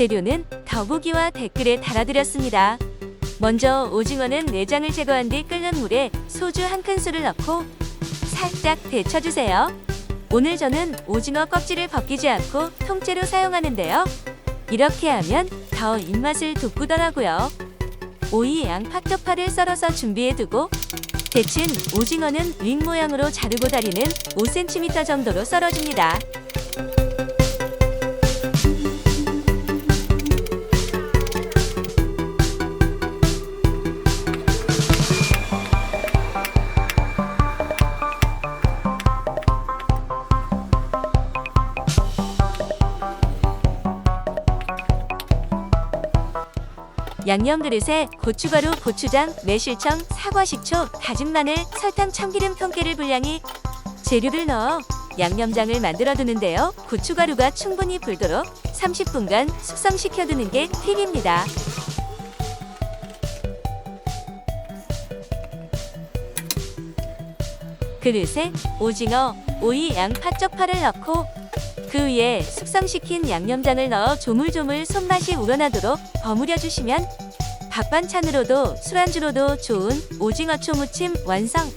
재료는 더보기와 댓글에 달아드렸습니다. 먼저 오징어는 내장을 제거한 뒤 끓는 물에 소주 한 큰술을 넣고 살짝 데쳐주세요. 오늘 저는 오징어 껍질을 벗기지 않고 통째로 사용하는데요. 이렇게 하면 더 입맛을 돋구더라고요. 오이 양파쪽파를 썰어서 준비해두고 데친 오징어는 윙 모양으로 자르고 다리는 5cm 정도로 썰어줍니다. 양념 그릇에 고춧가루, 고추장, 매실청, 사과 식초, 다진 마늘, 설탕, 참기름 통깨를 분량이 재료를 넣어 양념장을 만들어 두는데요. 고춧가루가 충분히 불도록 30분간 숙성시켜 두는 게 팁입니다. 그릇에 오징어, 오이, 양파 쪽파를 넣고 그 위에 숙성시킨 양념장을 넣어 조물조물 손맛이 우러나도록 버무려 주시면 밥 반찬으로도 술안주로도 좋은 오징어 초 무침 완성.